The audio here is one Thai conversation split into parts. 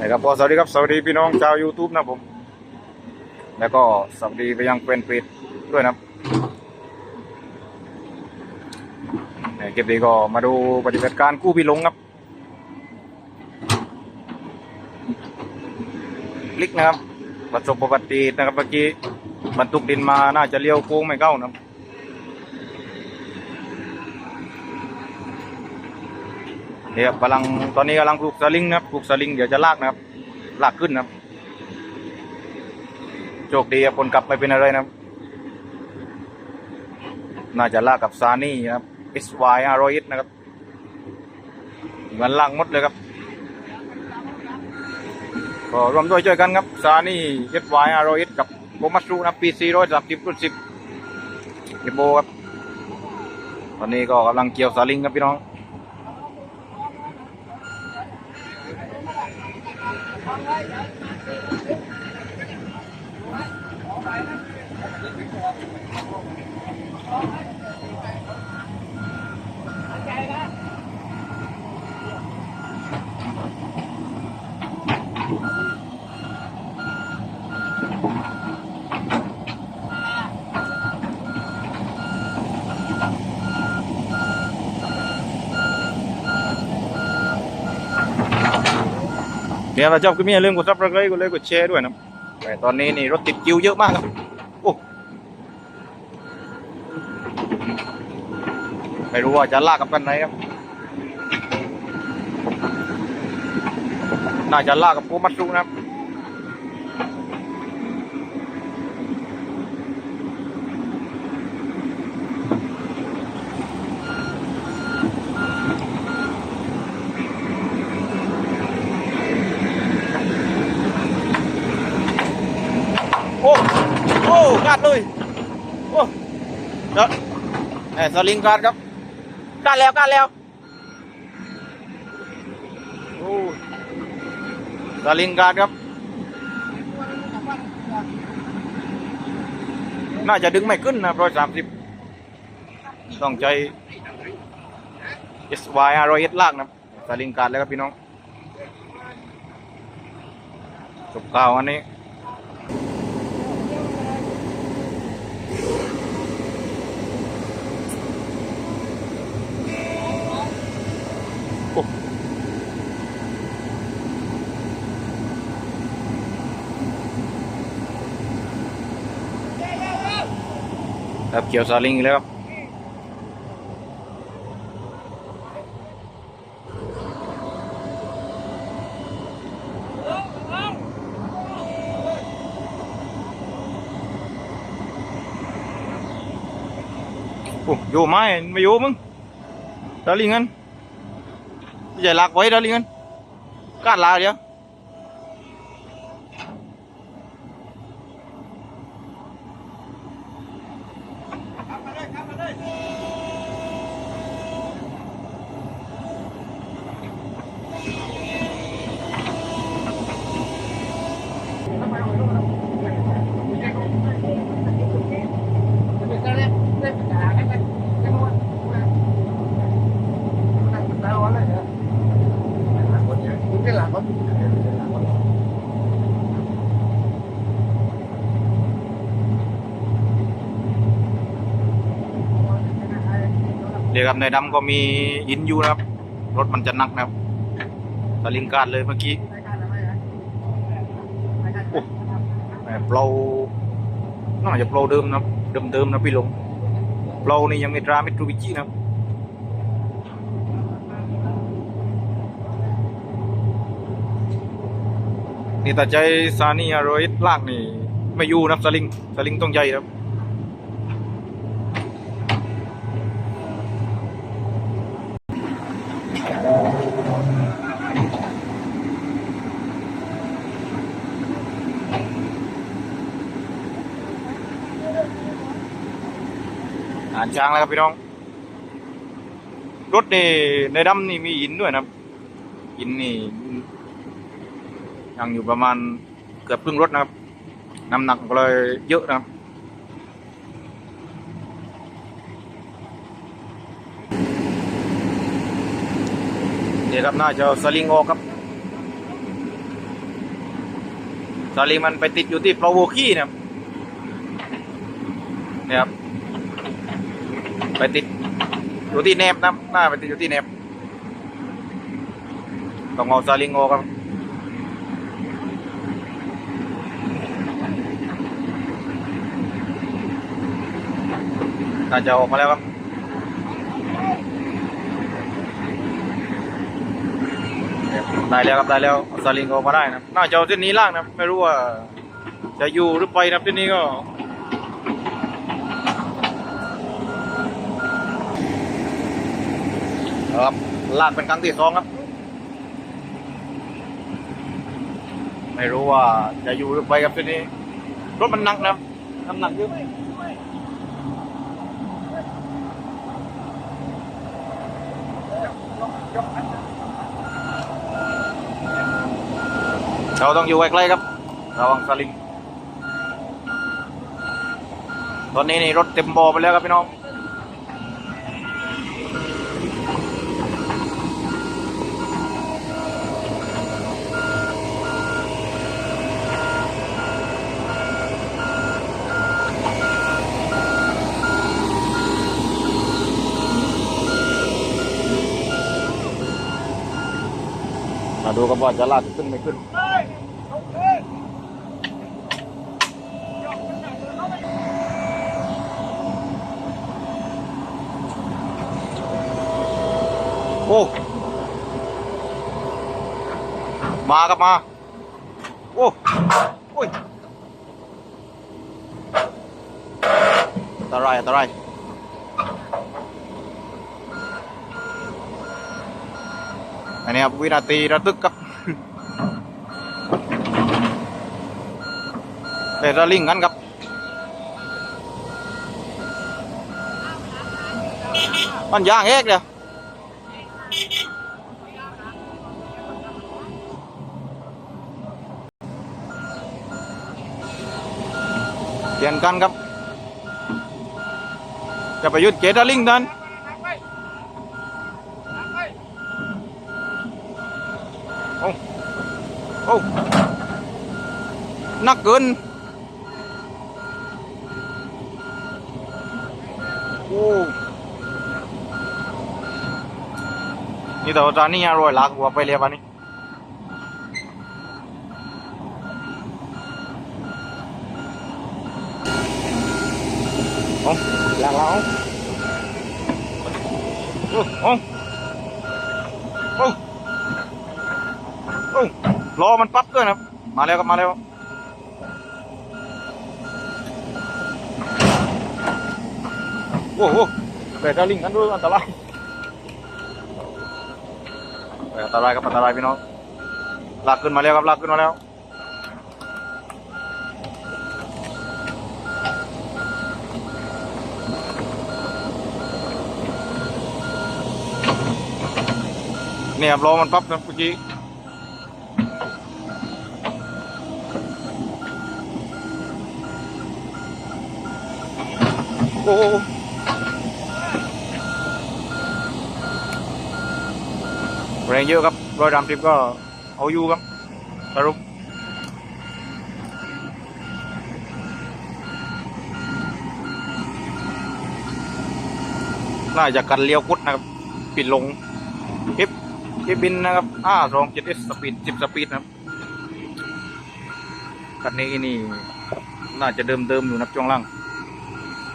นะครับก็สวัสดีครับสวัสดีพี่น้องชาว YouTube นะผม แล้วก็สวัสดีไปยังเป็นเพจด้วยนะครับในเก็บดีก็มาดูปฏิบัติการกู้พี่ลงครับลิกนะครับประสบอุบัติเหตุนะครับเมื่อกี้บรรทุกดินมาน่าจะเลี้ยวโค้งไม่เข้านะครับ นี่ยครับกำลังตอนนี้กำลังปลูกสลิงนะครับปลูกสลิงเดี๋ยวจะลากนะครับ ลากขึ้นนะครับโชคดีครับคนขับไม่เป็นอะไรนะครับ น่าจะลากกับซานี่นะครับ SY 500นะครับเหมือนลากมดเลยครับก็ร่วมด้วยช่วยกันครับซานี่ SY 500กับโบมัสรูนะครับ PC 130รุ่น10เอโบครับตอนนี้ก็กำลังเกี่ยวสลิงครับพี่น้อง เดี๋ยวเราชอบก็มีอย่าลืมกดซับสไครต์กดไลค์กดแชร์ด้วยนะแต่ตอนนี้นี่รถติดคิวเยอะมากครับโอ้ไม่รู้ว่าจะลากกับกันไหนครับ น่าจะลากกับโกมัตสุนะครับ โอ้ โอ้กาดเลย โอ้เดี๋ยวแหม สลิงกาดครับกาดแล้วกาดแล้วสลิงกาดครับ น่าจะดึงไม่ขึ้นนะร้อยสามสิบต้องใจ SY 5 0 0ลากนะสลิงการดแล้วครับพี่น้องจบข่าวอันนี้ เกี่ยวซาลิงแล้วครับอยู่ไหมไม่อยู่มึงซาลิงกัน giờ lạc quấy đó liên cắt là đi เดี๋ยว Thank you. ครับในดำก็มีอินอยู่นะครับ รถมันจะนักนะครับสลิงการเลยเมื่อกี้แหมเปลาน่าจะเปลาเดิมนะครับเดิมๆนะพี่หลงเปลานี่ยังไมีตรามิตรูบิจินะนี่แต่ใจซานี่อารอยลากนี่ ไม่อยู่นะสลิงสลิงต้องใหญ่ครับานช้างแล้วครับพี่น้อง รถนี่ในดำนี่มีหินด้วยนะหินนี่ยังอยู่ประมาณเกือบครึ่งรถนะครับน้ำหนักก็เลยเยอะนะครับเดี๋ยวครับน่าจะสลิงออกครับสลิงมันไปติดอยู่ที่โปรโวคีนะครับเนี่ยครับ ไปติดอยู่ที่แนบนะหน้าไปติดอยู่ที่แนบต้องเอาลิงออกครับน่าจะออกมาแล้วครับได้แล้วครับได้แล้วเอาลิงออกมาได้นะน่าจะเอาเส้นนี้ล่างนะไม่รู้ว่าจะอยู่หรือไปนะครับเส้นนี้ก็ ครับลากเป็นครั้งที่สองครับ ไม่รู้ว่าจะอยู่หรือไปครับเส้นนี้รถมันหนักนะครัน้ำหนักเยอะเราต้องอยู่ใกล้ๆครับระวังสลิง ตอนนี้นี่รถเต็มบอไปแล้วครับพี่น้อง มาดูกันว่าจะลากขึ้นไม่ขึ้นโอ้มาครับมา โอ้โอ้ยอันตรายอันตรายอันนี้ครับวินาทีระทึกครับ เดระลิงกันครับ มันย่า งเอกเดียวเปลี่ยนกันครับจะไปยุดเกตลิงนั้นโอ้โอ้นักเกิน โอ้นี่แต่ว่าตอนนี้อร่อยลากหัวไปเลยวันนี้โอ้ลากเราโอ้โอ้โอ้ โอ้รอมันปั๊บด้วยนะครับ มาแล้วครับมาแล้วโอ้โหเบรกลิงกันด้วยอันตรายอออันตรายครับอันตรายพี่น้องลากขึ้นมาแล้วครับลากขึ้นมาแล้วเนี่ยรอมันปั๊บนะเมื่อกี้โอ้โห แรงเยอะครับร้อยดามทิปก็เอาอยู่ครับสรุปน่าจะกันเลี้ยวกุดนะครับ ปิดลงคลิปคลิปบินนะครับอ่าสองเจ็ดสปีดสิบสปีดนะครับคันนี้นี่ น่าจะเดิมเดิมๆอยู่นะครับช่วงล่าง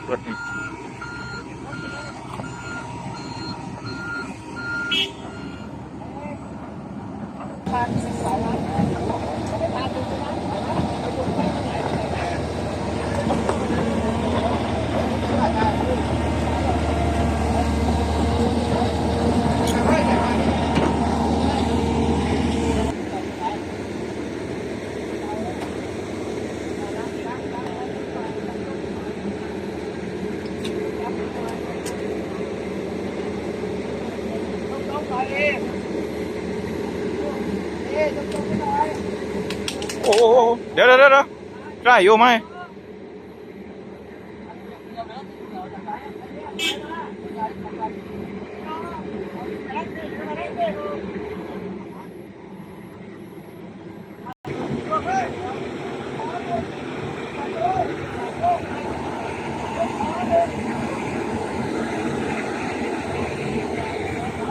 รถนี่โได้อยู่ไหม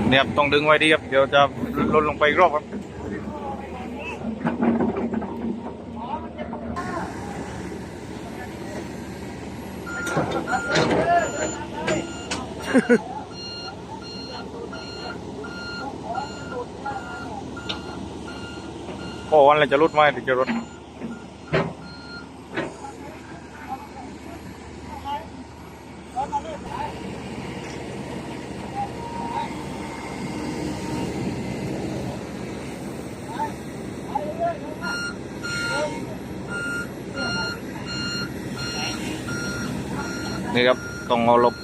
เนี่ยต้องดึงไว้ดีครับ เดี๋ยวจะลดลงไปอีกรอบครับ โอ้วันอะไรจะลดไหมถึงจะลด นี่ครับต้องเอาหลบ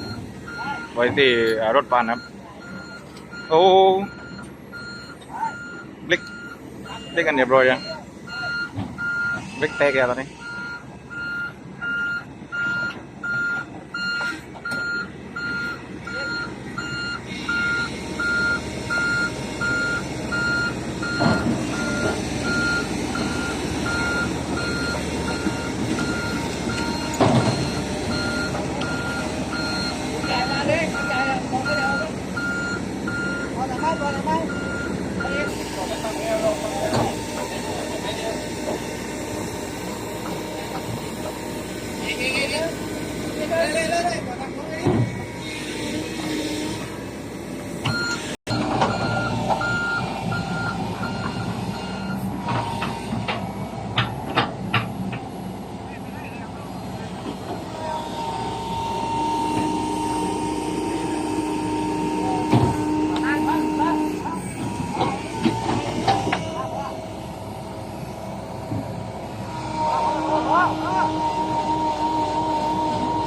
ไว้ที่รถปานครับ โอ้เล็กเล็กกันเรียบร้อยยังเล็กแตกแล้วตอนนี้